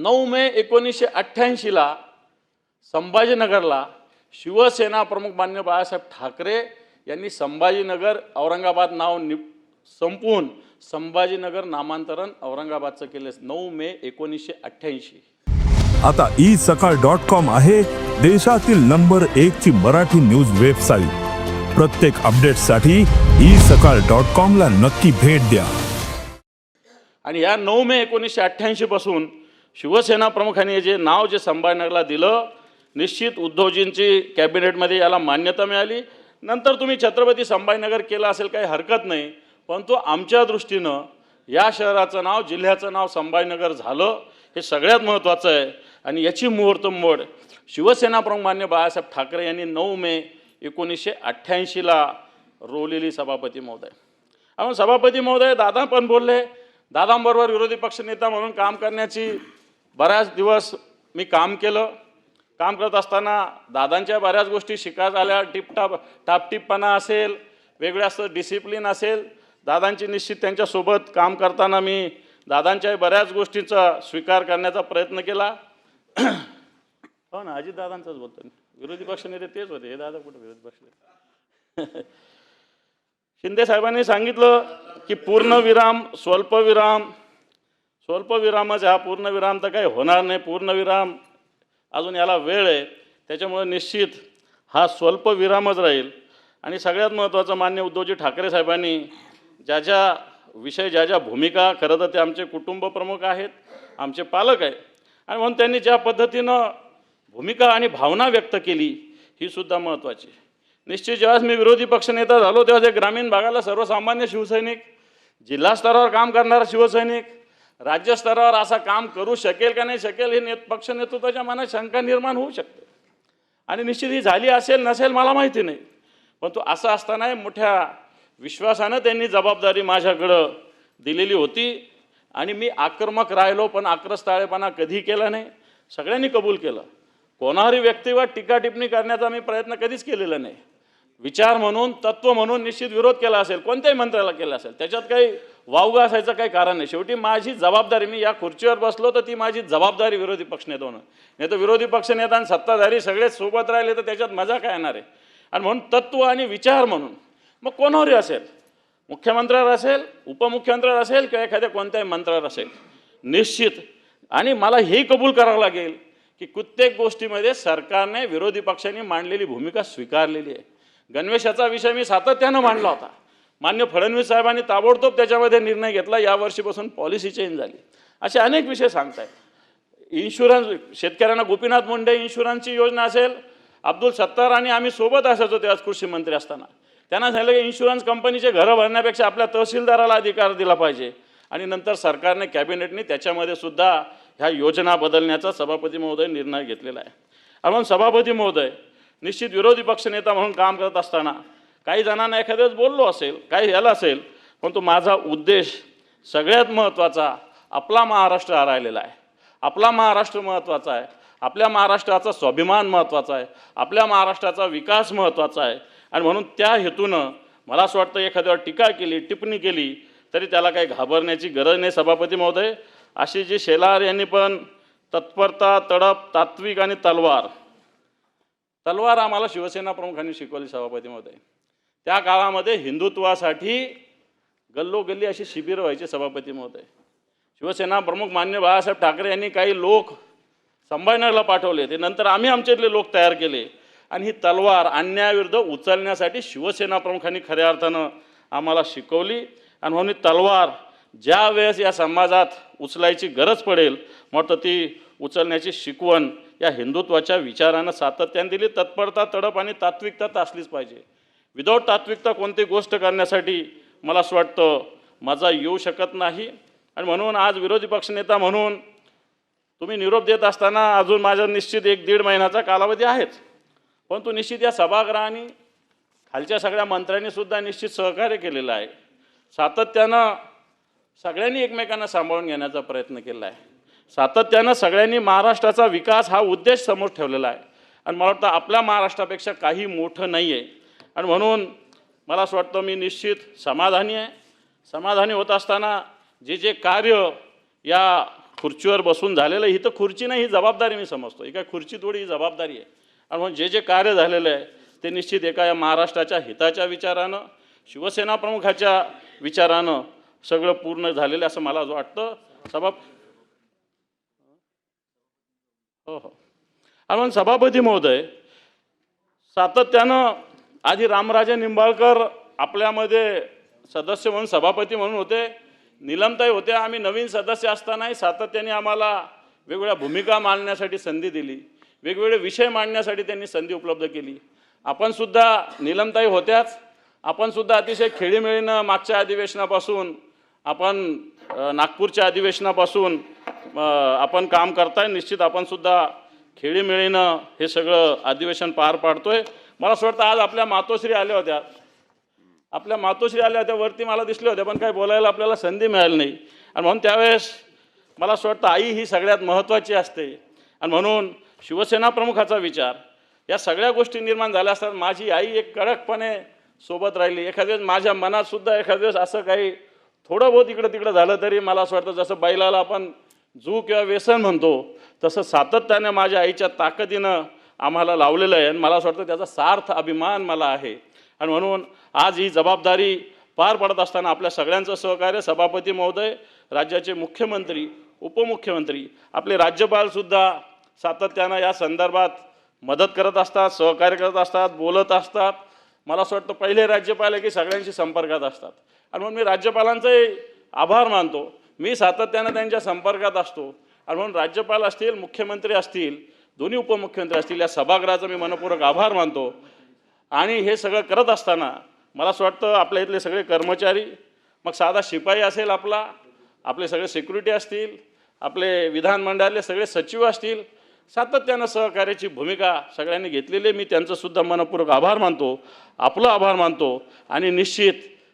नऊ मे एकोणीसशे अठ्ठ्याऐंशीला संभाजीनगरला शिवसेना प्रमुख मान्य बाळासाहेब ठाकरे यांनी संभाजीनगर औरंगाबाद नाव नि संपवून संभाजीनगर नामांतरण औरंगाबादचं केलं नऊ मे एकोणीसशे अठ्ठ्याऐंशी. आता ई सकाळ डॉट कॉम आहे. देशातील नंबर एक ची मराठी न्यूज वेबसाईट. प्रत्येक अपडेटसाठी ई सकाळ डॉट कॉम ला नक्की भेट द्या. आणि या नऊ मे एकोणीसशे अठ्ठ्याऐंशी पासून शिवसेना प्रमुखांनी जे नाव जे संभाजीनगरला दिलं निश्चित उद्धवजींची कॅबिनेटमध्ये याला मान्यता मिळाली. नंतर तुम्ही छत्रपती संभाजीनगर केलं असेल काही हरकत नाही परंतु आमच्या दृष्टीनं या शहराचं नाव जिल्ह्याचं नाव संभाजीनगर झालं हे सगळ्यात महत्त्वाचं आहे. आणि याची मुहूर्तमोड शिवसेना प्रमुख मान्य बाळासाहेब ठाकरे यांनी नऊ मे एकोणीसशे अठ्ठ्याऐंशीला रोवलेली सभापती महोदय. आपण सभापती महोदय दादा पण बोलले. दादांबरोबर विरोधी पक्षनेता म्हणून काम करण्याची बऱ्याच दिवस मी काम केलं. काम करत असताना दादांच्या बऱ्याच गोष्टी शिकायला आल्या. टिपटाप टापटिपपणा असेल वेगळं असं डिसिप्लिन असेल. दादांची निश्चित त्यांच्यासोबत काम करताना मी दादांच्या बऱ्याच गोष्टीचा स्वीकार करण्याचा प्रयत्न केला. हो ना अजित दादांचाच बोलतो विरोधी पक्षनेते तेच होते. हे दादा कुठे विरोधी पक्ष शिंदे साहेबांनी सांगितलं की पूर्णविराम स्वल्पविराम स्वल्पविरामच हा पूर्णविराम तर काही होणार नाही. पूर्णविराम अजून याला वेळ आहे. त्याच्यामुळे निश्चित हा स्वल्पविरामच राहील. आणि सगळ्यात महत्त्वाचं मान्य उद्धवजी ठाकरे साहेबांनी ज्या ज्या विषय ज्या ज्या भूमिका खरं तर ते आमचे कुटुंब प्रमुख आहेत आमचे पालक आहे आणि म्हणून त्यांनी ज्या पद्धतीनं भूमिका आणि भावना व्यक्त केली ही सुद्धा महत्त्वाची निश्चित जेव्हाच मी विरोधी पक्षनेता झालो तेव्हा ते ग्रामीण भागाला सर्वसामान्य शिवसैनिक जिल्हा स्तरावर काम करणारा शिवसैनिक राज्यस्तरावर असं असा काम करू शकेल का नाही शकेल हे नेत पक्ष नेतृत्वाच्या मनात शंका निर्माण होऊ शकते. आणि निश्चित ही झाली असेल नसेल मला माहिती नाही. पण तो असं असतानाही मोठ्या विश्वासानं त्यांनी जबाबदारी माझ्याकडं दिलेली होती. आणि मी आक्रमक राहिलो पण आक्रस्ताळेपणा कधी केला नाही. सगळ्यांनी कबूल केलं. कोणावरही व्यक्तीवर टीका टिप्पणी करण्याचा मी प्रयत्न कधीच केलेला नाही. विचार म्हणून तत्व म्हणून निश्चित विरोध केला असेल कोणत्याही मंत्र्याला केला असेल त्याच्यात काही वावगा असायचं काही कारण नाही. शेवटी माझी जबाबदारी मी या खुर्चीवर बसलो तर ती माझी जबाबदारी विरोधी पक्षनेत्यानं नाही तर विरोधी पक्षनेता आणि सत्ताधारी सगळेच सोबत राहिले तर त्याच्यात मजा काय येणार आहे? आणि म्हणून तत्व आणि विचार म्हणून मग कोणावरही असेल? मुख्यमंत्र्यावर असेल उपमुख्यमंत्र्यावर असेल किंवा एखाद्या कोणत्याही मंत्र्यावर असेल? निश्चित. आणि मला हेही कबूल करावं लागेल की प्रत्येक गोष्टीमध्ये सरकारने विरोधी पक्षांनी मांडलेली भूमिका स्वीकारलेली आहे. गणवेशाचा विषय मी सातत्यानं मांडला होता. मान्य फडणवीस साहेबांनी ताबडतोब त्याच्यामध्ये निर्णय घेतला. या वर्षीपासून पॉलिसी चेंज झाली. असे अनेक विषय सांगतायत. इन्शुरन्स शेतकऱ्यांना गोपीनाथ मुंडे इन्शुरन्सची योजना असेल अब्दुल सत्तार आणि आम्ही सोबत असायचो तेव्हा कृषी मंत्री असताना. त्यांना सांगितलं की इन्शुरन्स कंपनीचे घरं भरण्यापेक्षा आपल्या तहसीलदाराला अधिकार दिला पाहिजे. आणि नंतर सरकारने कॅबिनेटने त्याच्यामध्ये सुद्धा ह्या योजना बदलण्याचा सभापती महोदय निर्णय घेतलेला आहे. म्हणून सभापती महोदय निश्चित विरोधी पक्षनेता म्हणून काम करत असताना काही जणांना एखाद्या वेळेस बोललो असेल काही ह्याला असेल पण तो माझा उद्देश सगळ्यात महत्त्वाचा आपला महाराष्ट्र हा राहिलेला आहे. आपला महाराष्ट्र महत्त्वाचा आहे. आपल्या महाराष्ट्राचा स्वाभिमान महत्त्वाचा आहे. आपल्या महाराष्ट्राचा विकास महत्त्वाचा आहे. आणि म्हणून त्या हेतूनं मला असं वाटतं एखाद्यावर टीका केली टिप्पणी केली तरी त्याला काही घाबरण्याची गरज नाही सभापती महोदय. अशी जी शेलार यांनी पण तत्परता तडप तात्विक आणि तलवार तलवार आम्हाला शिवसेना प्रमुखांनी शिकवली सभापतीमध्ये. त्या काळामध्ये हिंदुत्वासाठी गल्लोगल्ली अशी शिबिर व्हायची सभापती महोदय शिवसेना प्रमुख मान्य बाळासाहेब ठाकरे यांनी काही लोक संभाजीनगरला पाठवले. ते नंतर आम्ही आमच्यातले लोक तयार केले. आणि ही तलवार अन्यायाविरुद्ध उचलण्यासाठी शिवसेना प्रमुखांनी खऱ्या अर्थानं आम्हाला शिकवली. आणि म्हणून तलवार ज्या वेळेस या समाजात उचलायची गरज पडेल म्हटलं ती उचलण्याची शिकवण या हिंदुत्वाच्या विचारानं सातत्याने दिली तत्परता तडप आणि तात्विकता तर असलीच पाहिजे. विदाऊट तात्विकता कोणती गोष्ट करण्यासाठी मला असं वाटतं माझा येऊ शकत नाही. आणि म्हणून आज विरोधी पक्षनेता म्हणून तुम्ही निरोप देत असताना अजून माझा निश्चित एक दीड महिन्याचा कालावधी आहेच. परंतु निश्चित या सभागृहाने खालच्या सगळ्या मंत्र्यांनीसुद्धा निश्चित सहकार्य केलेलं आहे. सातत्यानं सगळ्यांनी एकमेकांना सांभाळून घेण्याचा प्रयत्न केला आहे. सातत्यानं सगळ्यांनी महाराष्ट्राचा विकास हा उद्देश समोर ठेवलेला आहे. आणि मला वाटतं आपल्या महाराष्ट्रापेक्षा काही मोठं नाही आहे आणि म्हणून मला असं वाटतं मी निश्चित समाधानी आहे. समाधानी होत असताना जे जे कार्य या खुर्चीवर बसून झालेलं ही तर खुर्ची नाही ही जबाबदारी मी समजतो. ही काय खुर्ची थोडी ही जबाबदारी आहे. आणि म्हणून जे जे कार्य झालेलं आहे ते निश्चित एका या महाराष्ट्राच्या हिताच्या विचारानं शिवसेना प्रमुखाच्या विचारानं सगळं पूर्ण झालेलं आहे असं मला असं वाटतं. सभा हो हो. आणि सभापती महोदय सातत्यानं आधी रामराजे निंबाळकर आपल्यामध्ये सदस्य म्हणून सभापती म्हणून होते निलमताई होत्या आम्ही नवीन सदस्य असतानाही सातत्याने आम्हाला वेगवेगळ्या भूमिका मांडण्यासाठी संधी दिली वेगवेगळे विषय मांडण्यासाठी त्यांनी संधी उपलब्ध केली. आपण सुद्धा निलमताई होत्याच आपण सुद्धा अतिशय खेळीमेळीनं मागच्या अधिवेशनापासून आपण नागपूरच्या अधिवेशनापासून आपण काम करताय निश्चित आपण सुद्धा खेळीमेळीनं हे सगळं अधिवेशन पार पाडतोय. मला असं वाटतं आज आपल्या मातोश्री आल्या होत्या. आपल्या मातोश्री आल्या होत्या वरती मला दिसल्या होत्या पण काही बोलायला आपल्याला संधी मिळाली नाही. आणि म्हणून त्यावेळेस मला असं वाटतं आई ही सगळ्यात महत्त्वाची असते. आणि म्हणून शिवसेना प्रमुखाचा विचार या सगळ्या गोष्टी निर्माण झाल्या असतात. माझी आई एक कडकपणे सोबत राहिली. एखाद्या वेळेस माझ्या मनात सुद्धा एखाद्या वेळेस असं काही थोडं बहुत इकडं तिकडं झालं तरी मला असं वाटतं जसं बैलाला आपण जू किंवा व्यसन म्हणतो तसं सातत्याने माझ्या आईच्या ताकदीनं आम्हाला लावलेलं आहे. आणि मला असं वाटतं त्याचा सार्थ अभिमान मला आहे. आणि म्हणून आज ही जबाबदारी पार पडत असताना आपल्या सगळ्यांचं सहकार्य सभापती महोदय राज्याचे मुख्यमंत्री उपमुख्यमंत्री आपले राज्यपालसुद्धा सातत्यानं या संदर्भात मदत करत असतात सहकार्य करत असतात बोलत असतात. मला असं वाटतं पहिले राज्यपाल आहे की सगळ्यांशी संपर्कात असतात. आणि म्हणून मी राज्यपालांचाही आभार मानतो. मी सातत्यानं त्यांच्या संपर्कात असतो. आणि म्हणून राज्यपाल असतील मुख्यमंत्री असतील दोन्ही उपमुख्यमंत्री असतील या सभागृहाचा मी मनपूर्वक आभार मानतो. आणि हे सगळं करत असताना मला असं वाटतं आपल्या इथले सगळे कर्मचारी मग साधा शिपाई असेल आपला आपले सगळे सिक्युरिटी असतील आपले विधानमंडळातले सगळे सचिव असतील सातत्यानं सहकार्याची भूमिका सगळ्यांनी घेतलेली मी त्यांचंसुद्धा मनपूर्वक आभार मानतो आपलं आभार मानतो. आणि निश्चित